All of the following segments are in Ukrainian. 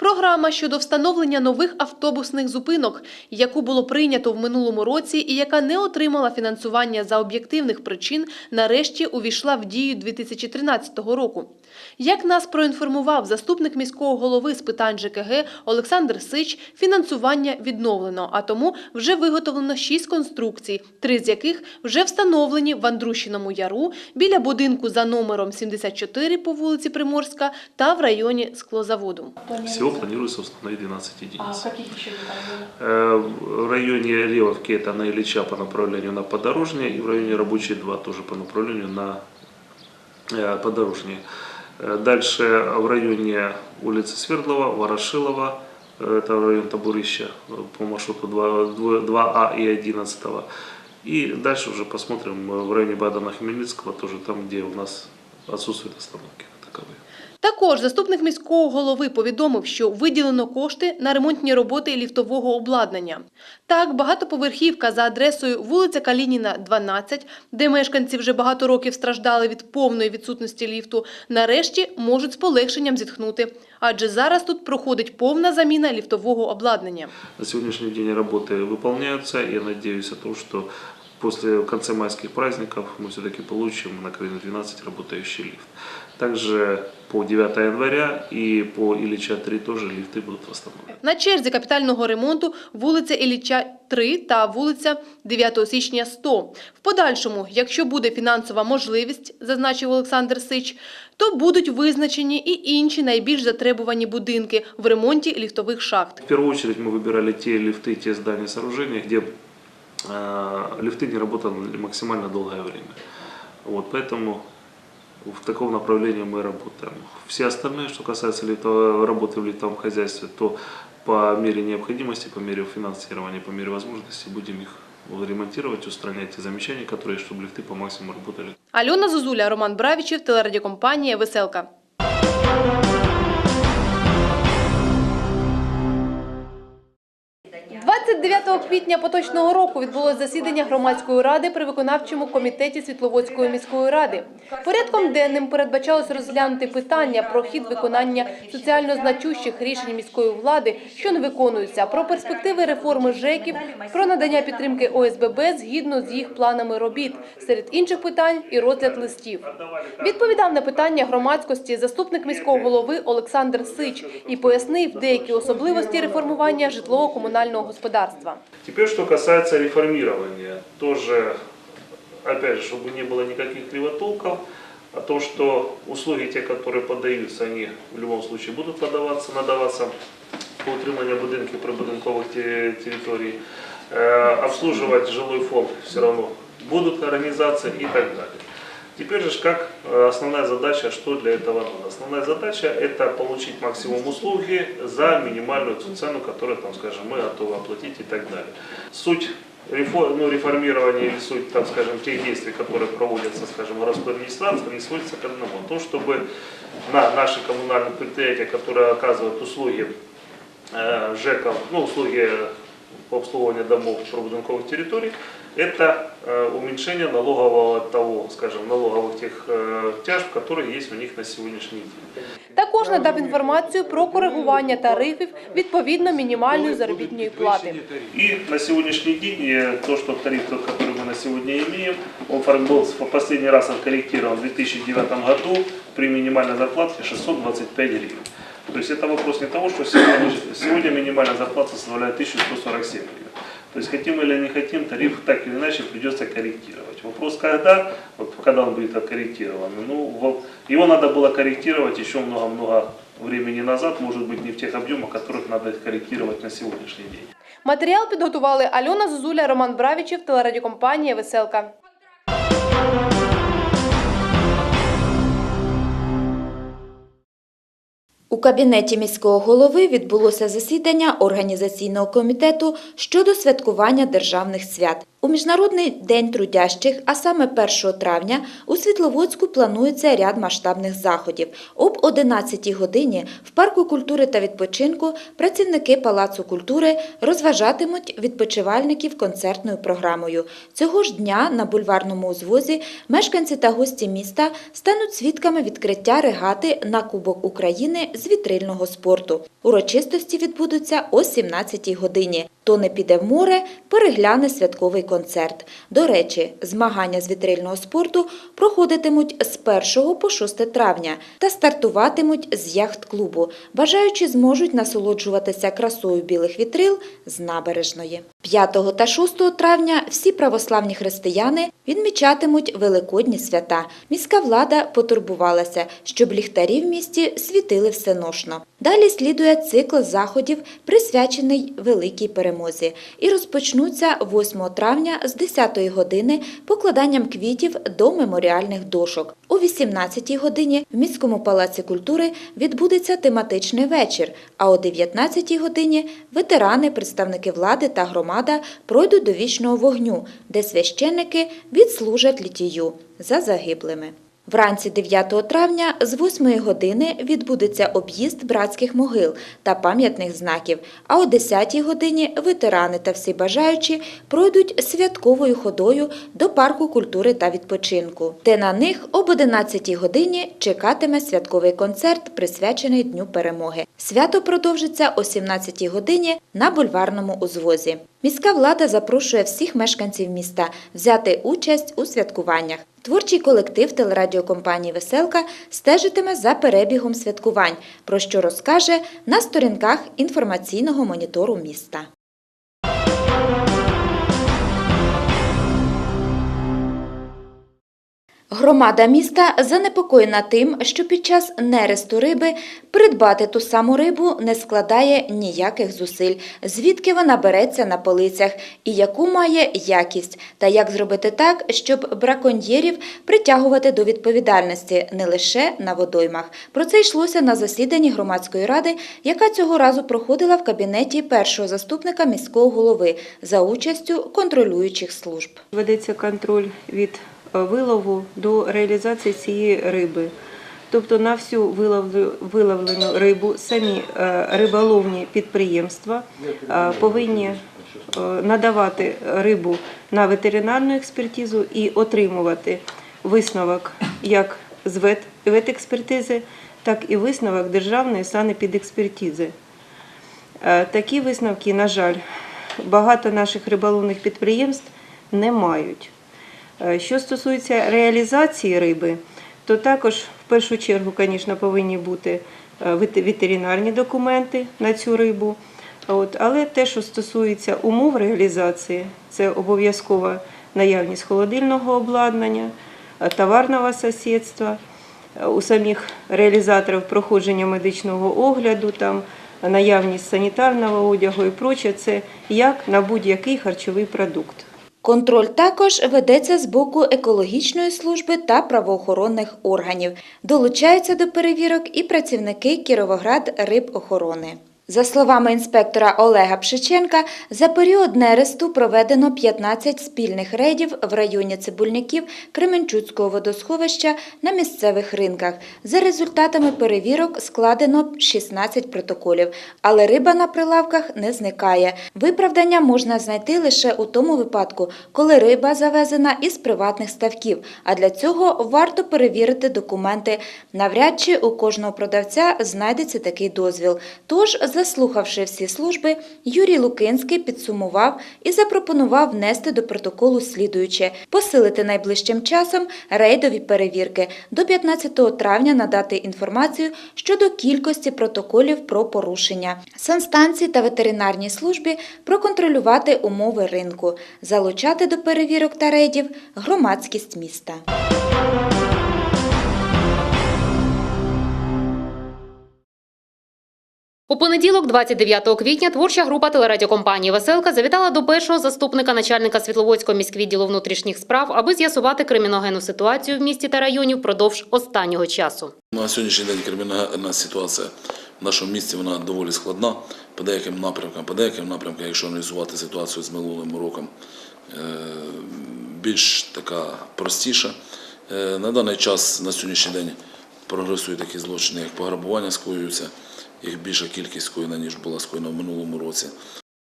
Реформа щодо встановлення нових автобусних зупинок, яку було прийнято в минулому році і яка не отримала фінансування за об'єктивних причин, нарешті увійшла в дію 2013 року. Як нас проінформував заступник міського голови з питань ЖКГ Олександр Сич, фінансування відновлено, а тому вже виготовлено шість конструкцій, три з яких вже встановлені в Андрущиному яру, біля будинку за номером 74 по вулиці Приморська та в районі склозаводу. Всего планируется установить 12 А единиц. каких еще деталей? Э, В районе Левовки это на Ильича по направлению на Подорожнее и в районе Рабочей 2 тоже по направлению на э, Подорожнее. Э, Дальше в районе улицы Свердлова, Ворошилова, это район Табурища по маршруту 2, 2А и 11. И дальше уже посмотрим в районе Бадана Хмельницкого, тоже там, где у нас отсутствуют остановки таковые. Також заступник міського голови повідомив, що виділено кошти на ремонтні роботи ліфтового обладнання. Так, багатоповерхівка за адресою вулиця Калініна, 12, де мешканці вже багато років страждали від повної відсутності ліфту, нарешті можуть з полегшенням зітхнути, адже зараз тут проходить повна заміна ліфтового обладнання. На сегодняшний день работы выполняются. Я надеюсь о том, что после в конце майских праздников мы все-таки получим на Крайне 12 работающий лифт. Также по 9 января и по Ильича 3 тоже лифты будут восстановлены. На черзі капітального ремонту вулиця Ілліча 3 та вулиця 9 січня 100. В подальшому, якщо буде фінансова можливість, зазначив Олександр Сич, то будуть визначені і інші найбільш затребувані будинки в ремонті ліфтових шахт. В первую очередь мы выбирали те лифты, те здания, сооружения, где э, лифты не работали максимально долгое время. Вот, поэтому в таком направлении мы работаем. Все остальные, что касается лифтовой, работы в лифтовом хозяйстве, то по мере необходимости, по мере финансирования, по мере возможности будем их ремонтировать, устранять те замечания, которые, есть, чтобы лифты по максимуму работали. Альона Зозуля, Роман Бравічев, телерадіокомпанія «Веселка». 29 квітня поточного року відбулось засідання громадської ради при виконавчому комітеті Світловодської міської ради. Порядком денним передбачалось розглянути питання про хід виконання соціально значущих рішень міської влади, що не виконуються, про перспективи реформи ЖЕКів, про надання підтримки ОСББ згідно з їх планами робіт, серед інших питань і розгляд листів. Відповідав на питання громадськості заступник міського голови Олександр Сич і пояснив деякі особливості реформування житлово-комунального господарства. Теперь, что касается реформирования, тоже, опять же, чтобы не было никаких кривотолков, о том, что услуги, те, которые подаются, они в любом случае будут подаваться, надаваться по утриманию будинки прибудинковых те- территорий, Э, обслуживать жилой фонд все равно будут организации и так далее. Теперь же как э, основная задача, что для этого надо? Основная задача это получить максимум услуги за минимальную цену, которую, там, скажем, мы готовы оплатить и так далее. Суть ну, реформирования или суть, там, скажем, тех действий, которые проводятся, скажем, в городской администрации, не сводится к одному. То, чтобы на наши коммунальные предприятия, которые оказывают услуги э, ЖЭКов, ну, услуги по обслуживанию домов прибудинковых территорий, это э, уменьшение налогового того, скажем, налоговых тех э, тяжб, которые есть у них на сегодняшний день. Також надав інформацію про коригування тарифів відповідно мінімальної заробітної плати. И на сегодняшний день э, то, что тариф, тот, который мы на сегодня имеем, он фор- был в последний раз откорректирован в 2009 году при минимальной зарплате 625 гривен. То есть это вопрос не того, что сегодня, сегодня минимальная зарплата составляет 1147 гривен. То есть хотим или не хотим, тариф так или иначе придется корректировать. Вопрос когда, вот когда он будет откорректирован, ну, во- его надо было корректировать еще много-много времени назад, может быть не в тех объемах, которых надо корректировать на сегодняшний день. Матеріал підготували Альона Зозуля, Роман Бравічев, телерадіокомпанія «Веселка». У кабінеті міського голови відбулося засідання організаційного комітету щодо святкування державних свят. У Міжнародний день трудящих, а саме 1 травня, у Світловодську планується ряд масштабних заходів. Об 11 годині в парку культури та відпочинку працівники Палацу культури розважатимуть відпочивальників концертною програмою. Цього ж дня на бульварному узвозі мешканці та гості міста стануть свідками відкриття регати на Кубок України з вітрильного спорту. Урочистості відбудуться о 17-й годині. Хто не піде в море, перегляне святковий концерт. До речі, змагання з вітрильного спорту проходитимуть з 1 по 6 травня та стартуватимуть з яхт-клубу. Бажаючі зможуть насолоджуватися красою білих вітрил з набережної. 5 та 6 травня всі православні християни відмічатимуть великодні свята. Міська влада потурбувалася, щоб ліхтарі в місті світили всеношно. Далі слідує цикл заходів, присвячений великій перемозі, і розпочнуться 8 травня з 10 години покладанням квітів до меморіальних дошок. О 18 годині в міському палаці культури відбудеться тематичний вечір. А о 19 годині ветерани, представники влади та громада пройдуть до вічного вогню, де священники відслужать літію за загиблими. Вранці 9 травня з 8 години відбудеться об'їзд братських могил та пам'ятних знаків, а о 10 годині ветерани та всі бажаючі пройдуть святковою ходою до парку культури та відпочинку, де на них об 11 годині чекатиме святковий концерт, присвячений Дню перемоги. Свято продовжиться о 17 годині на бульварному узвозі. Міська влада запрошує всіх мешканців міста взяти участь у святкуваннях. Творчий колектив телерадіокомпанії Веселка стежитиме за перебігом святкувань, про що розкаже на сторінках інформаційного монітору міста. Громада міста занепокоєна тим, що під час нересту риби придбати ту саму рибу не складає ніяких зусиль, звідки вона береться на полицях і яку має якість, та як зробити так, щоб браконьєрів притягувати до відповідальності не лише на водоймах. Про це йшлося на засіданні громадської ради, яка цього разу проходила в кабінеті першого заступника міського голови за участю контролюючих служб. Ведеться контроль від вилову до реалізації цієї риби. Тобто на всю виловлену рибу самі е, риболовні підприємства е, повинні е, надавати рибу на ветеринарну експертизу і отримувати висновок як з вет- ветекспертизи, так і висновок державної санепідекспертизи. Такі висновки, на жаль, багато наших риболовних підприємств не мають. Е, Що стосується реалізації риби, то також в першу чергу, звісно, повинні бути е, ветеринарні документи на цю рибу. От, але те, що стосується умов реалізації, це обов'язкова наявність холодильного обладнання, е, товарного сусідства, у самих реалізаторів проходження медичного огляду, там, наявність санітарного одягу і проче, це як на будь-який харчовий продукт. Контроль також ведеться з боку екологічної служби та правоохоронних органів. Долучаються до перевірок і працівники Кіровоград рибохорони. За словами інспектора Олега Пшиченка, за період нересту проведено 15 спільних рейдів в районі Цибульників Кременчуцького водосховища на місцевих ринках. За результатами перевірок складено 16 протоколів, але риба на прилавках не зникає. Виправдання можна знайти лише у тому випадку, коли риба завезена із приватних ставків, а для цього варто перевірити документи. Навряд чи у кожного продавця знайдеться такий дозвіл. Тож, заслухавши всі служби, Юрій Лукинський підсумував і запропонував внести до протоколу слідуюче – посилити найближчим часом рейдові перевірки. До 15 травня надати інформацію щодо кількості протоколів про порушення. Санстанції та ветеринарній службі проконтролювати умови ринку, залучати до перевірок та рейдів громадськість міста. У понеділок, 29 квітня, творча група телерадіокомпанії Веселка завітала до першого заступника начальника Світловодського міськвідділу внутрішніх справ, аби з'ясувати криміногенну ситуацію в місті та районі впродовж останнього часу. На сьогоднішній день кримінальна ситуація в нашому місті вона доволі складна. По деяким напрямкам, по деяким напрямкам, якщо аналізувати ситуацію з минулим роком, е, більш така простіша. Е, На даний час, на сьогоднішній день, прогресують такі злочини, як пограбування скоюються, їх більша кількість скоєна, ніж була скоєна в минулому році.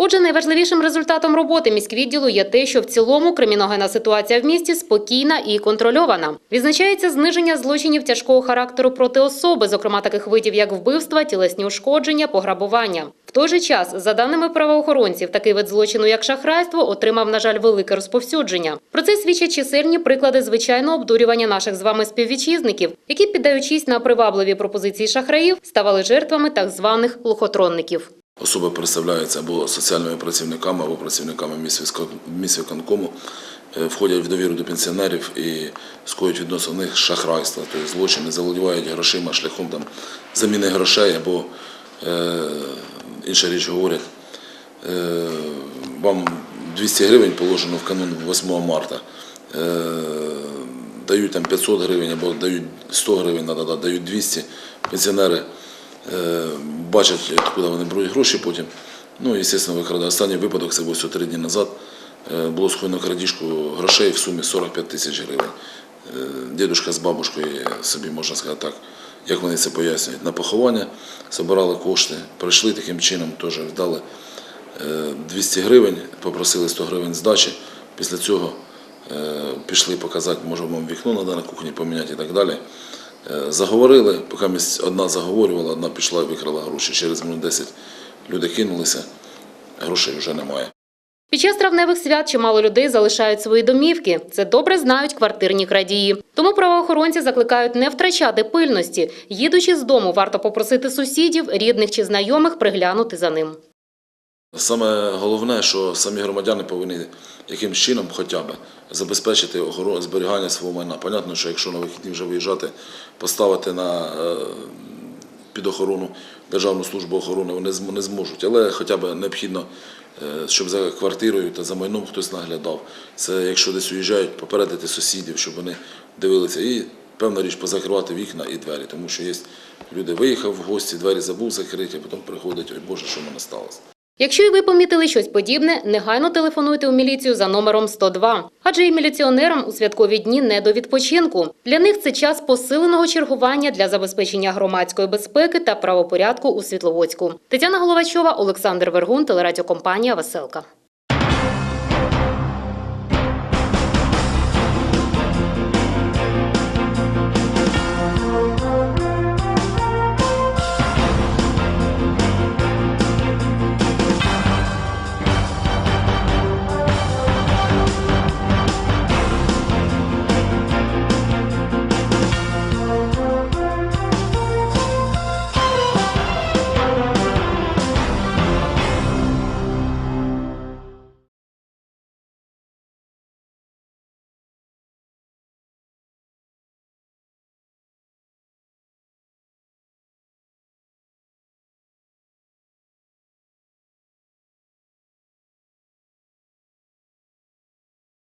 Отже, найважливішим результатом роботи міськвідділу є те, що в цілому криміногенна ситуація в місті спокійна і контрольована. Відзначається зниження злочинів тяжкого характеру проти особи, зокрема таких видів, як вбивства, тілесні ушкодження, пограбування. В той же час, за даними правоохоронців, такий вид злочину, як шахрайство, отримав, на жаль, велике розповсюдження. Про це свідчать чисельні приклади звичайного обдурювання наших з вами співвітчизників, які, піддаючись на привабливі пропозиції шахраїв, ставали жертвами так званих лохотронників. Особи представляються або соціальними працівниками, або працівниками міськвиконкому, е, входять в довіру до пенсіонерів і скоюють відносно них шахрайства, тобто злочини, заволодівають грошима шляхом там, заміни грошей або е, інша річ говорять. Е, вам 200 гривень положено в канун 8 марта. Е, дають там 500 гривень або дають 100 гривень, дають 200. Пенсіонери бачать, куди вони беруть гроші потім. Ну, і, звісно, викрадають. Останній випадок, це було три дні назад, е, було схоєно крадіжку грошей в сумі 45 тисяч гривень. Е, Дідушка з бабушкою собі, можна сказати так, як вони це пояснюють, на поховання збирали кошти, прийшли таким чином, теж вдали е, 200 гривень, попросили 100 гривень здачі. Після цього е, пішли показати, може вам вікно на кухні поміняти і так далі. Е, Заговорили, поки місць одна заговорювала, одна пішла і викрала гроші. Через минут 10 люди кинулися, грошей вже немає. Під час травневих свят чимало людей залишають свої домівки. Це добре знають квартирні крадії. Тому правоохоронці закликають не втрачати пильності. Їдучи з дому, варто попросити сусідів, рідних чи знайомих приглянути за ним. Саме головне, що самі громадяни повинні якимсь чином хоча б забезпечити зберігання свого майна. Понятно, що якщо на вихідні вже виїжджати, поставити на е, під охорону Державну службу охорони вони не зможуть, але хоча б необхідно, е, щоб за квартирою та за майном хтось наглядав. Це якщо десь уїжджають, попередити сусідів, щоб вони дивилися. І певна річ позакривати вікна і двері, тому що є люди виїхав в гості, двері забув закриті, а потім приходять, ой Боже, що в мене сталося. Якщо і ви помітили щось подібне, негайно телефонуйте у міліцію за номером 102. Адже і міліціонерам у святкові дні не до відпочинку. Для них це час посиленого чергування для забезпечення громадської безпеки та правопорядку у Світловодську. Тетяна Головачова, Олександр Вергун, телерадіокомпанія Веселка.